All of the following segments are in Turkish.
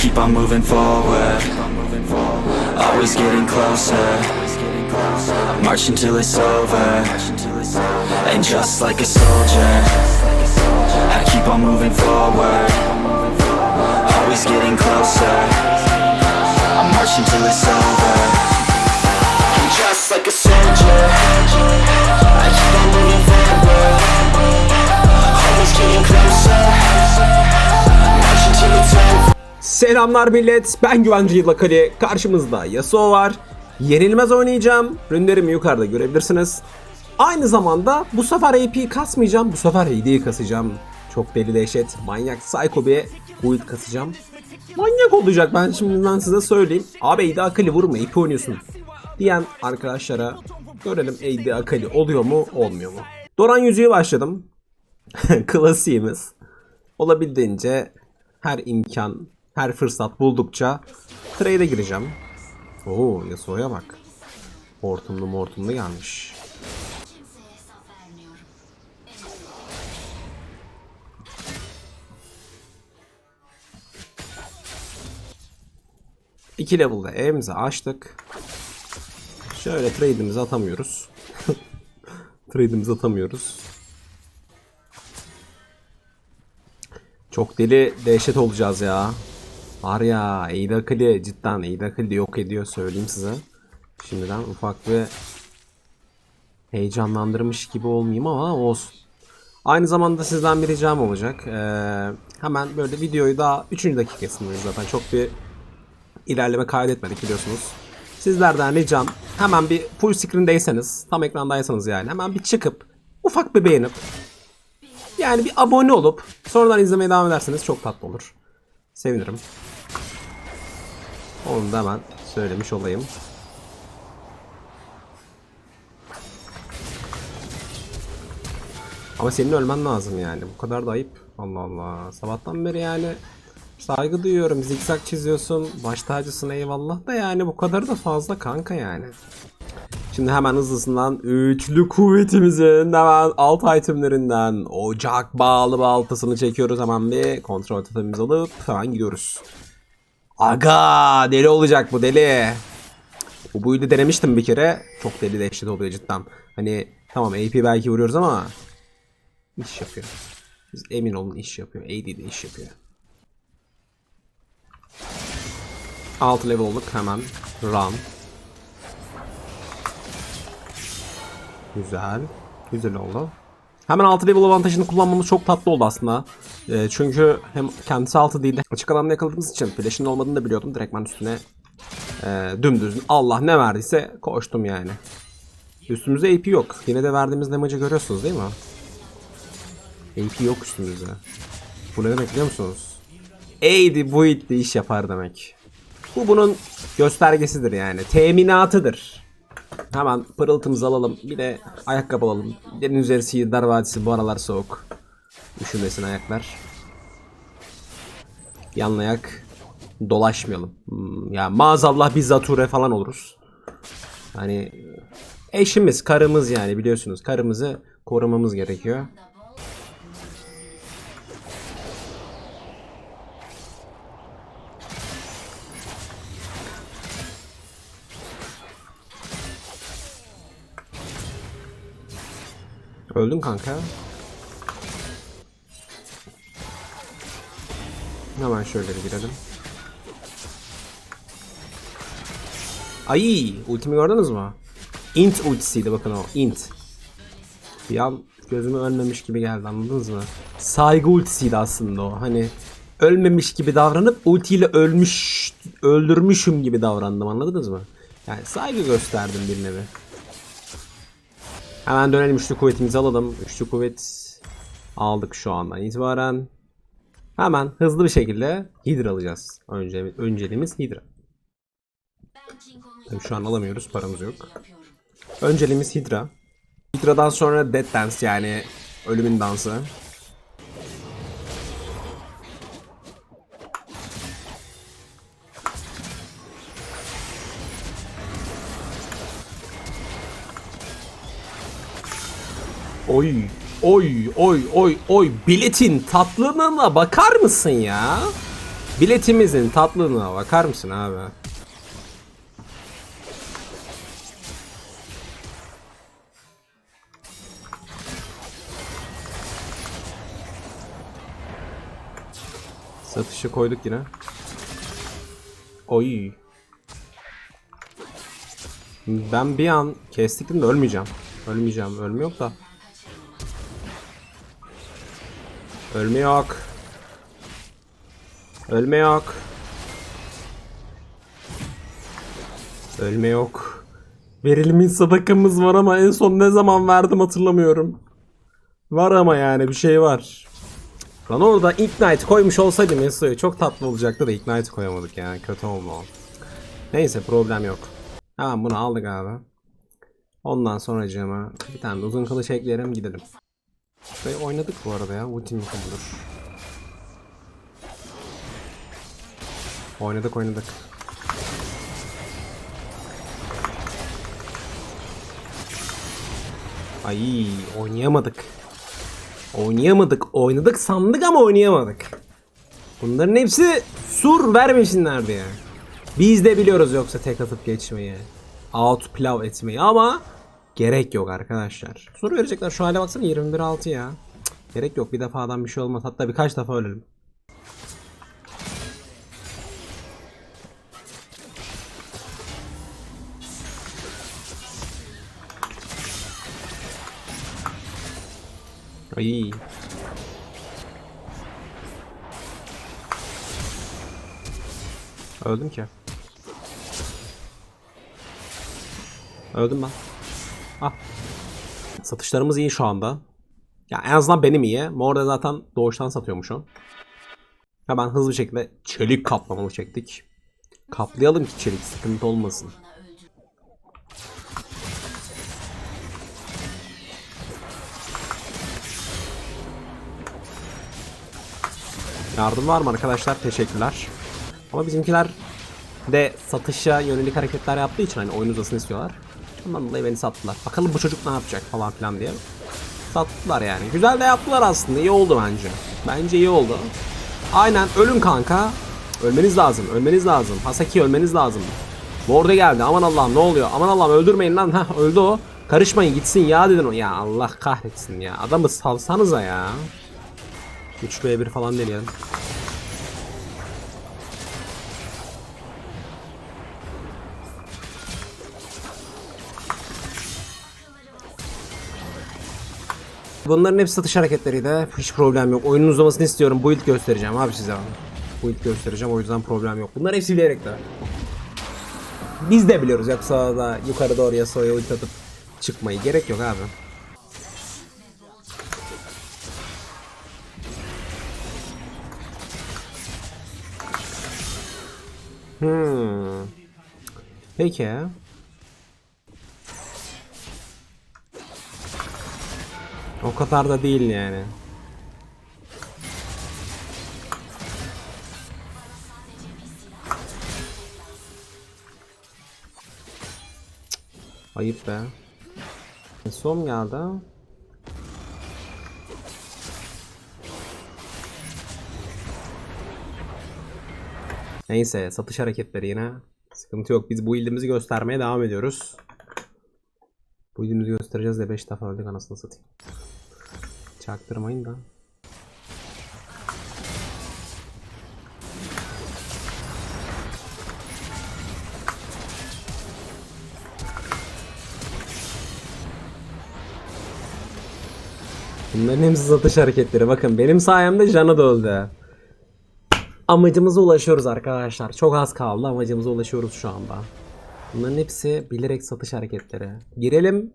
keep on moving forward. Always getting closer. I march until it's over. And just like a soldier, I keep on moving forward. Always getting closer. I march until it's over. And just like a soldier, I keep on moving forward. Always getting closer. March until it's over. Selamlar millet. Ben Güvencı Yıllakali. Karşımızda Yasuo var. Yenilmez oynayacağım. Rünlerimi yukarıda görebilirsiniz. Aynı zamanda bu sefer AP kasmayacağım. Bu sefer AD'yi kasacağım. Çok deli dehşet. Manyak psycho bir build kasacağım. Manyak olacak ben şimdiden size söyleyeyim. Abi AD Akali vurma AP oynuyorsun. Diyen arkadaşlara görelim AD Akali oluyor mu olmuyor mu? Doran yüzüğü başladım. Klasiğimiz. Olabildiğince her imkan, her fırsat buldukça trade'e gireceğim. Oo Yasuo'ya bak. Hortumlu mortumlu gelmiş. İki level'da evimizi açtık. Şöyle trade'imizi atamıyoruz. trade'imizi atamıyoruz. Çok deli dehşet olacağız ya. Var ya Eid Akali cidden Eid Akali de yok ediyor söyleyeyim size. Şimdiden ufak bir heyecanlandırmış gibi olmayayım ama olsun. Aynı zamanda sizden bir ricam olacak. Ee, hemen böyle videoyu daha 3. dakikasındayız zaten. Çok bir ilerleme kaydetmedik biliyorsunuz. Sizlerden ricam hemen bir full screen'deyseniz, tam ekrandaysanız yani hemen bir çıkıp ufak bir beğenip yani bir abone olup sonradan izlemeye devam ederseniz çok tatlı olur. Sevinirim. Onu da hemen söylemiş olayım. Ama senin ölmen lazım yani. Bu kadar da ayıp. Allah Allah. Sabahtan beri yani saygı duyuyorum. Zikzak çiziyorsun. Baş tacısın eyvallah da yani bu kadar da fazla kanka yani. Şimdi hemen hızlısından üçlü kuvvetimizin hemen alt itemlerinden ocak bağlı baltasını çekiyoruz. Hemen bir kontrol totemimizi alıp hemen gidiyoruz. Aga deli olacak bu deli. Bu build'i denemiştim bir kere. Çok deli dehşet oluyor cidden. Hani tamam AP belki vuruyoruz ama iş yapıyor. Biz emin olun iş yapıyor. AD de iş yapıyor. 6 level olduk hemen. Run. Güzel. Güzel oldu. Hemen 6 level avantajını kullanmamız çok tatlı oldu aslında. Ee, çünkü hem kendisi 6 değil de açık alanda yakaladığımız için flash'in olmadığını da biliyordum. Direkt ben üstüne e, dümdüz Allah ne verdiyse koştum yani. Üstümüzde AP yok. Yine de verdiğimiz damage'ı görüyorsunuz değil mi? AP yok üstümüzde. Bu ne demek biliyor musunuz? AD bu itle iş yapar demek. Bu bunun göstergesidir yani. Teminatıdır. Hemen pırıltımızı alalım. Bir de ayakkabı alalım. Derin üzeri Sihirdar Vadisi bu aralar soğuk. Üşümesin ayaklar. Yan ayak dolaşmayalım. Hmm, ya maazallah biz zature falan oluruz. Hani eşimiz, karımız yani biliyorsunuz. Karımızı korumamız gerekiyor. Öldün kanka. Hemen şöyle bir girelim. Ay, ultimi gördünüz mü? Int ultisiydi bakın o. Int. Bir an gözüme ölmemiş gibi geldi anladınız mı? Saygı ultisiydi aslında o. Hani ölmemiş gibi davranıp ultiyle ölmüş öldürmüşüm gibi davrandım anladınız mı? Yani saygı gösterdim bir nevi. Hemen dönelim üçlü kuvvetimizi alalım. Üçlü kuvvet aldık şu andan itibaren. Hemen hızlı bir şekilde Hydra alacağız. Önce, önceliğimiz Hydra. Tabii şu an alamıyoruz paramız yok. Önceliğimiz Hydra. Hydra'dan sonra Death Dance yani ölümün dansı. Oy, oy, oy, oy, oy. Biletin tatlılığına bakar mısın ya? Biletimizin tatlılığına bakar mısın abi? Satışı koyduk yine. Oy. Ben bir an kestiktim de ölmeyeceğim. Ölmeyeceğim. Ölme yok da. Ölme yok. Ölme yok. Ölme yok. Verilmiş sadakamız var ama en son ne zaman verdim hatırlamıyorum. Var ama yani bir şey var. Lan orada Ignite koymuş olsaydım Yasuo'ya çok tatlı olacaktı da Ignite koyamadık yani kötü oldu. Neyse problem yok. Tamam bunu aldık abi. Ondan sonra bir tane uzun kılıç ekleyelim gidelim. Şurayı oynadık bu arada ya. Ultim yıkılır. Oynadık oynadık. Ay oynayamadık. Oynayamadık. Oynadık sandık ama oynayamadık. Bunların hepsi sur vermesinlerdi ya. Biz de biliyoruz yoksa tek atıp geçmeyi. Out pilav etmeyi ama gerek yok arkadaşlar. Sur verecekler şu hale baksana 21-6 ya. Cık, gerek yok bir defadan bir şey olmaz. Hatta birkaç defa ölelim. Ay. Öldüm ki. Öldüm ben. Satışlarımız iyi şu anda. Ya en azından benim iyi. Morda zaten doğuştan satıyormuş o. Hemen hızlı bir şekilde çelik kaplamamı çektik. Kaplayalım ki çelik sıkıntı olmasın. Yardım var mı arkadaşlar? Teşekkürler. Ama bizimkiler de satışa yönelik hareketler yaptığı için hani oyun uzasını istiyorlar. Ondan dolayı beni sattılar. Bakalım bu çocuk ne yapacak falan filan diye. Sattılar yani. Güzel de yaptılar aslında. İyi oldu bence. Bence iyi oldu. Aynen ölün kanka. Ölmeniz lazım. Ölmeniz lazım. Hasaki ölmeniz lazım. Morde geldi. Aman Allah'ım ne oluyor? Aman Allah'ım öldürmeyin lan. Heh öldü o. Karışmayın gitsin ya dedin o. Ya Allah kahretsin ya. Adamı salsanıza ya. 3v1 falan deneyelim. Bunların hepsi satış hareketleriydi. Hiç problem yok. Oyunun uzamasını istiyorum. Build göstereceğim abi size. Build göstereceğim. O yüzden problem yok. Bunlar hepsi bilerek de. Biz de biliyoruz. Yoksa da yukarı doğru Yasuo'ya ult atıp çıkmayı. Gerek yok abi. Hmm. Peki. O kadar da değil yani. Ayıp be. Son geldi. Neyse satış hareketleri yine. Sıkıntı yok. Biz bu ildimizi göstermeye devam ediyoruz. Bu ildimizi göstereceğiz de 5 defa öldük anasını satayım. Çaktırmayın da. Bunların hepsi satış hareketleri. Bakın benim sayemde Jana da öldü. Amacımıza ulaşıyoruz arkadaşlar. Çok az kaldı amacımıza ulaşıyoruz şu anda. Bunların hepsi bilerek satış hareketleri. Girelim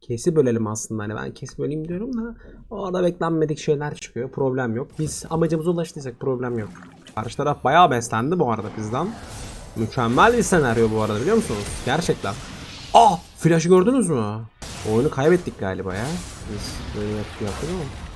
Kesi bölelim aslında hani ben kesi böleyim diyorum da orada beklenmedik şeyler çıkıyor problem yok. Biz amacımıza ulaştıysak problem yok. Karşı taraf bayağı beslendi bu arada bizden. Mükemmel bir senaryo bu arada biliyor musunuz? Gerçekten. Ah! Flash'ı gördünüz mü? Oyunu kaybettik galiba ya. Biz böyle yaptık yaptık ama.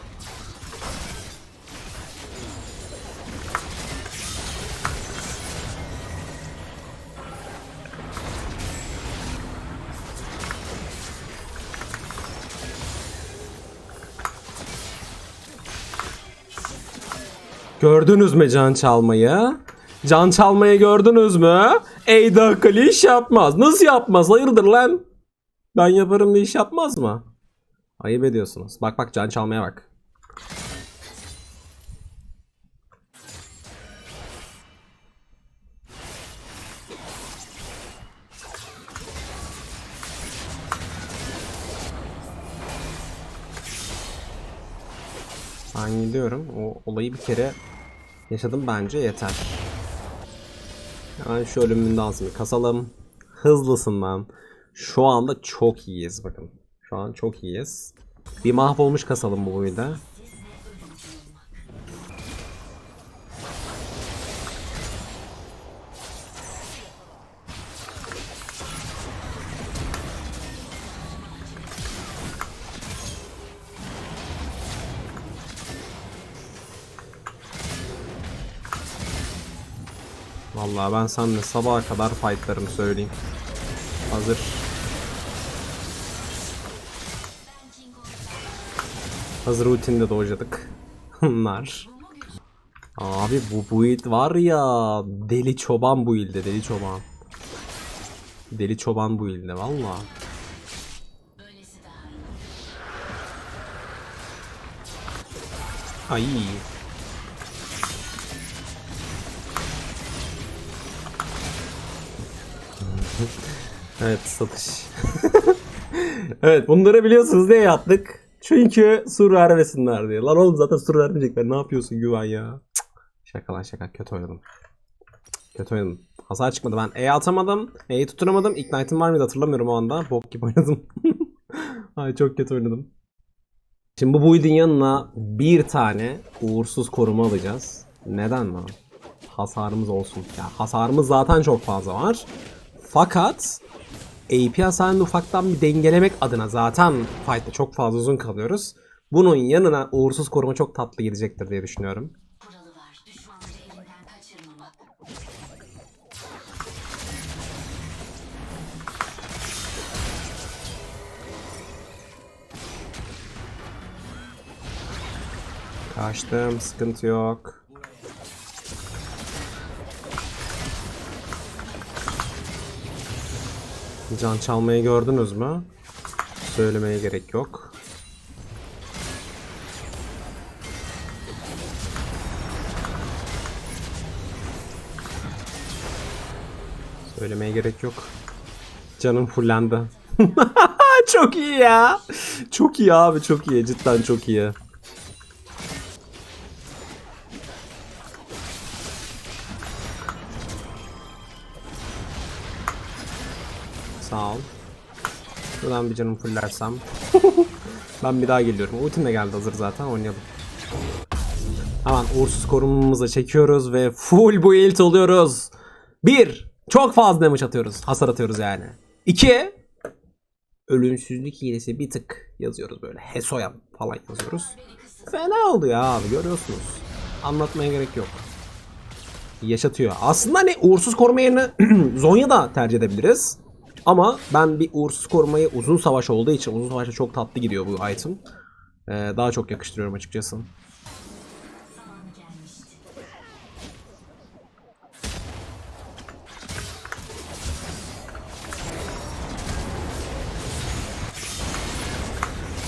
Gördünüz mü can çalmayı? Can çalmayı gördünüz mü? Ey dakikali iş yapmaz. Nasıl yapmaz? Hayırdır lan? Ben yaparım da iş yapmaz mı? Ayıp ediyorsunuz. Bak bak can çalmaya bak. Ben gidiyorum. O olayı bir kere yaşadım bence yeter. Hemen şu ölümün dansını kasalım. Hızlısından. Şu anda çok iyiyiz bakın. Şu an çok iyiyiz. Bir mahvolmuş kasalım bu oyunda. Vallahi ben seninle sabaha kadar fightlarım söyleyeyim. Hazır. Hazır ultinde doğacadık. Bunlar. Abi bu build var ya deli çoban bu ilde deli çoban. Deli çoban bu ilde valla. Ay. Evet satış. evet bunları biliyorsunuz diye yaptık. Çünkü sur vermesinler diye. Lan oğlum zaten sur vermeyecekler. Ne yapıyorsun güven ya? Şaka lan şaka. Kötü oynadım. Kötü oynadım. Hasar çıkmadı. Ben E atamadım. E'yi tutturamadım. Ignite'im var mıydı hatırlamıyorum o anda. Bok gibi oynadım. Ay çok kötü oynadım. Şimdi bu build'in yanına bir tane uğursuz koruma alacağız. Neden mi? Hasarımız olsun. Ya hasarımız zaten çok fazla var. Fakat AP hasarını ufaktan bir dengelemek adına zaten fight'ta çok fazla uzun kalıyoruz. Bunun yanına uğursuz koruma çok tatlı gidecektir diye düşünüyorum. Kaçtım, sıkıntı yok. Can çalmayı gördünüz mü? Söylemeye gerek yok. Söylemeye gerek yok. Canım fullendi. çok iyi ya. Çok iyi abi çok iyi. Cidden çok iyi. Buradan bir canım fullersem. ben bir daha geliyorum. Ultim de geldi hazır zaten oynayalım. Hemen uğursuz korumamızı çekiyoruz ve full build oluyoruz. Bir, Çok fazla damage atıyoruz. Hasar atıyoruz yani. İki, Ölümsüzlük hilesi bir tık yazıyoruz böyle. Hesoyan falan yazıyoruz. Fena oldu ya abi görüyorsunuz. Anlatmaya gerek yok yaşatıyor. Aslında hani uğursuz koruma yerine Zonya da tercih edebiliriz. Ama ben bir uğursuz korumayı uzun savaş olduğu için uzun savaşta çok tatlı gidiyor bu item. Ee, daha çok yakıştırıyorum açıkçası.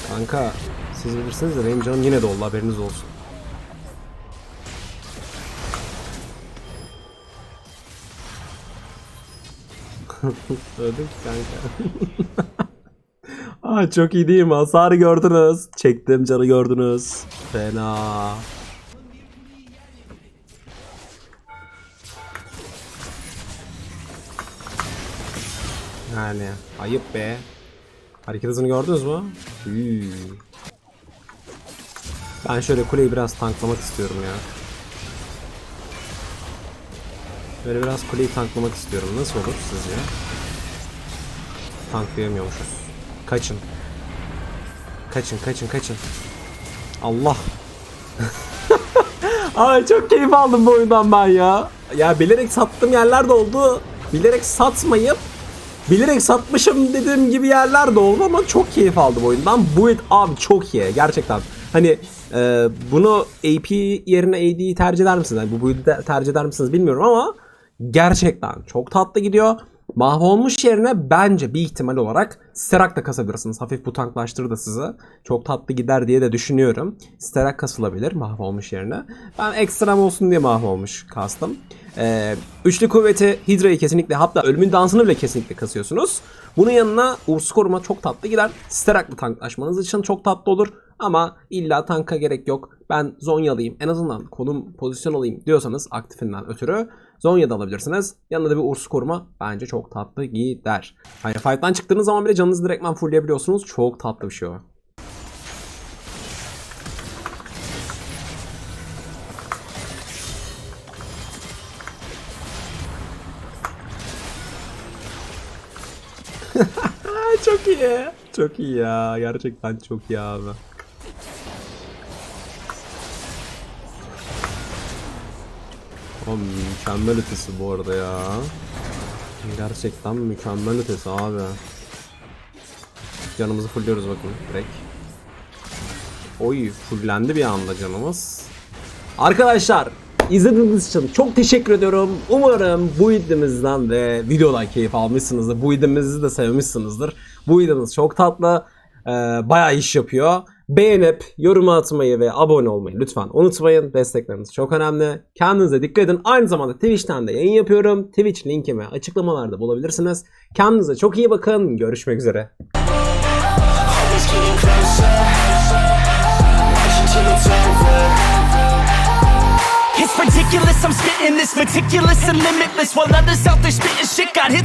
Kanka siz bilirsiniz de benim canım yine doldu haberiniz olsun. Öldüm ki kanka. Aa, çok iyi değil mi? Hasarı gördünüz. Çektim canı gördünüz. Fena. Yani ayıp be. Hareket hızını gördünüz mü? Hüü. Ben şöyle kuleyi biraz tanklamak istiyorum ya. Böyle biraz kuleyi tanklamak istiyorum. Nasıl olur sizce? Tanklayamıyormuşuz. Kaçın. Kaçın, kaçın, kaçın. Allah. Ay çok keyif aldım bu oyundan ben ya. Ya bilerek sattığım yerler de oldu. Bilerek satmayıp bilerek satmışım dediğim gibi yerler de oldu ama çok keyif aldım oyundan. Bu it abi çok iyi gerçekten. Hani Ee, bunu AP yerine AD'yi tercih eder misiniz? Yani bu build'i tercih eder misiniz bilmiyorum ama gerçekten çok tatlı gidiyor. Mahvolmuş yerine bence bir ihtimal olarak Sterak da kasabilirsiniz. Hafif bu tanklaştırır da sizi. Çok tatlı gider diye de düşünüyorum. Sterak kasılabilir mahvolmuş yerine. Ben ekstrem olsun diye mahvolmuş kastım. Ee, üçlü kuvveti Hydra'yı kesinlikle hatta ölümün dansını bile kesinlikle kasıyorsunuz. Bunun yanına Urs koruma çok tatlı gider. Sterak'la tanklaşmanız için çok tatlı olur. Ama illa tanka gerek yok. Ben Zonya'lıyım. En azından konum pozisyon alayım diyorsanız aktifinden ötürü Zonya'da alabilirsiniz. Yanında da bir Urs koruma bence çok tatlı gider. Hani fight'tan çıktığınız zaman bile canınızı direktman fullleyebiliyorsunuz. Çok tatlı bir şey o. çok iyi. Çok iyi ya. Gerçekten çok iyi abi. O mükemmel ötesi bu arada ya. Gerçekten mükemmel ötesi abi. Canımızı fulluyoruz bakın direkt. Oy fullendi bir anda canımız. Arkadaşlar izlediğiniz için çok teşekkür ediyorum. Umarım bu videomuzdan ve videodan keyif almışsınızdır. Bu videomuzu da sevmişsinizdir. Bu videomuz çok tatlı. Ee, bayağı iş yapıyor. Beğenip yorum atmayı ve abone olmayı lütfen unutmayın. Destekleriniz çok önemli. Kendinize dikkat edin. Aynı zamanda Twitch'ten de yayın yapıyorum. Twitch linkimi açıklamalarda bulabilirsiniz. Kendinize çok iyi bakın. Görüşmek üzere. İt's ridiculous, I'm spitting this meticulous and limitless While others out there spitting shit got hits